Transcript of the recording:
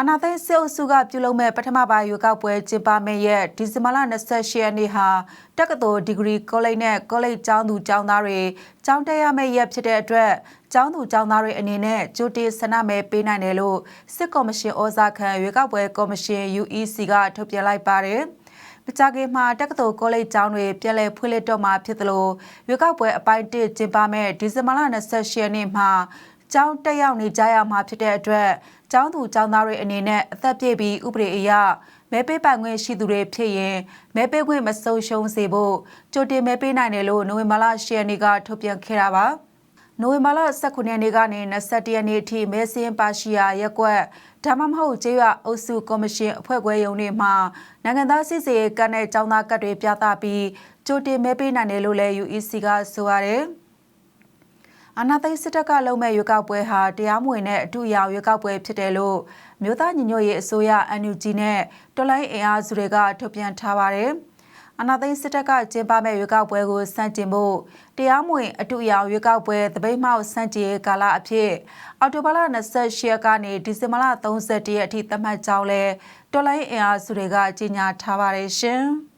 အနာသိန်းစစ်အုပ်စုကပြုလုပ်မဲ့ပထမပိုင်းရွေးကောက်ပွဲကျင်းပမယ့်ရက်ဒီဇင်ဘာလ28ရက်နေ့ဟာတက္ကသိုလ်ဒီဂရီကောလိပ်နဲ့ကောလိပ်ကျောင်းသူကျောင်းသားတွေကျောင်းတက်ရမယ့်ရက်ဖြစ်တဲ့အတွက်ကျောင်းသူကျောင်းသားတွေအနေနဲ့ကြိုတင်ဆန္ဒမဲပေးနိုင်တယ်လို့စစ်ကော်မရှင်ဩဇာခံရွေးကောက်ပွဲကော်မရှင် UEC ကထုတ်ပြန်လိုက်ပါတယ်။မကြခင်မှာတက္ကသိုလ်ကောလိပ်ကျောင်းတွေပြည်လဲဖွင့်လှစ်တော့မှာဖြစ်သလိုရွေးကောက်ပွဲအပိုင်း1ကျင်းပမယ့်ဒီဇင်ဘာလ28ရက်နေ့မှာ ကျောင်းတက်ရောက်နေကြရမှာဖြစ်တဲ့အတွက်ကျောင်းသူကျောင်းသားတွေအနေနဲ့အသက်ပြည့်ပြီးဥပဒေအရမဲပေးပိုင်ခွင့်ရှိသူတွေဖြစ်ရင်မဲပေးခွင့်မဆုံးရှုံးစေဖို့ကြိုတင်မဲပေးနိုင်တယ်လို့နိုဝင်ဘာလ10ရက်နေ့ကထုတ်ပြန်ခဲ့တာပါ။နိုဝင်ဘာလ19ရက်နေ့ကနေ21ရက်နေ့အထိမဲစင်းပါရှိယာရက်ကွက်ဒါမှမဟုတ်ကျေးရွာအုပ်စုကော်မရှင်အဖွဲ့ခွဲရုံးတွေမှာနိုင်ငံသားစစ်စေကတ်တဲ့ចောင်းသားကတ်တွေပြသပြီးကြိုတင်မဲပေးနိုင်တယ်လို့လည်း UEC ကဆိုရတယ်။ အာနာသိန်းစစ်တပ်ကလုံမဲ့ရွေးကောက်ပွဲဟာတရားမဝင်တဲ့အထူးအရာရွေးကောက်ပွဲဖြစ်တယ်လို့မြို့သားညီညွတ်ရေးအစိုးရ NUG နဲ့တော်လိုင်းအင်အားစုတွေကထုတ်ပြန်ထားပါတယ်။အာနာသိန်းစစ်တပ်ကကျင်းပမဲ့ရွေးကောက်ပွဲကိုစန့်ကျင်ဖို့တရားမဝင်အထူးအရာရွေးကောက်ပွဲတပိတ်မှောက်စန့်ကျင်ကာလအဖြစ်အော်တိုဘာလ28ရက်ကနေဒီဇင်ဘာလ31ရက်အထိသတ်မှတ်ကြောင်းလဲတော်လိုင်းအင်အားစုတွေကကြေညာထားပါတယ်ရှင်။